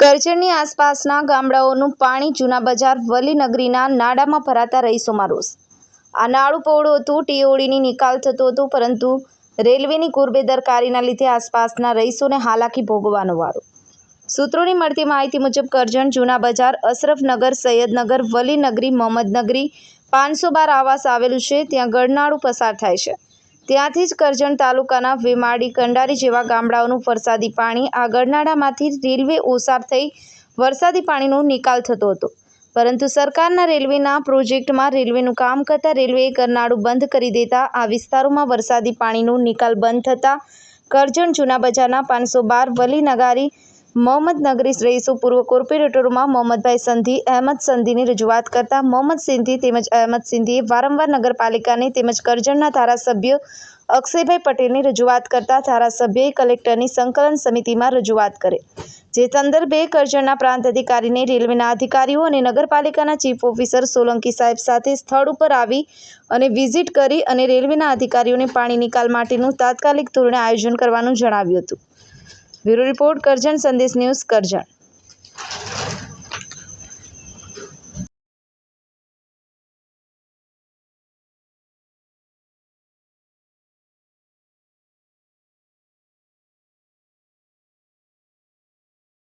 કરજણની આસપાસના ગામડાઓનું પાણી જૂના બજાર વલીનગરીના નાડામાં ભરાતા રહીશોમાં રોષ આ નાળું પહોળું હતું ટીઓડીની નિકાલ થતો હતો, પરંતુ રેલવેની કુરબેદરકારીના લીધે આસપાસના રહીશોને હાલાકી ભોગવવાનો વારો. સૂત્રોની મળતી માહિતી મુજબ કરજણ જૂના બજાર અશરફનગર, સૈયદનગર વલીનગરી મોહમ્મદનગરી, પાંચસો બાર આવાસ આવેલું છે. ત્યાં ગળનાળું પસાર થાય છે. ત્યાંથી જ કરજણ તાલુકાના વેમાડી કંડારી જેવા ગામડાઓનું વરસાદી પાણી આ ગરનાળામાંથી રેલવે ઓસાર થઈ વરસાદી પાણીનો નિકાલ થતો હતો. પરંતુ સરકારના રેલવેના પ્રોજેક્ટમાં રેલવેનું કામ કરતા રેલવેએ ગરનાળું બંધ કરી દેતા આ વિસ્તારોમાં વરસાદી પાણીનો નિકાલ બંધ થતાં કરજણ જૂના બજારના પાંચસો બાર વલી નગારી મોહમ્મદ નગરી રહીશો પૂર્વ કોર્પોરેટરોમાં મોહમ્મદભાઈ સંધી અહેમદ સંધીની રજૂઆત કરતા મોહમ્મદ સિંધી તેમજ અહેમદ સિંધીએ વારંવાર નગરપાલિકાની તેમજ કરજણના ધારાસભ્ય અક્ષયભાઈ પટેલની રજૂઆત કરતા ધારાસભ્યએ કલેક્ટરની સંકલન સમિતિમાં રજૂઆત કરે. જે સંદર્ભે કરજણના પ્રાંત અધિકારીને, રેલવેના અધિકારીઓ અને નગરપાલિકાના ચીફ ઓફિસર સોલંકી સાહેબ સાથે સ્થળ ઉપર આવી અને વિઝિટ કરી અને રેલવેના અધિકારીઓને પાણી નિકાલ માટેનું તાત્કાલિક ધોરણે આયોજન કરવાનું જણાવ્યું હતું. બ્યુરો રિપોર્ટ કરજણ સંદેશ ન્યૂઝ કરજણ.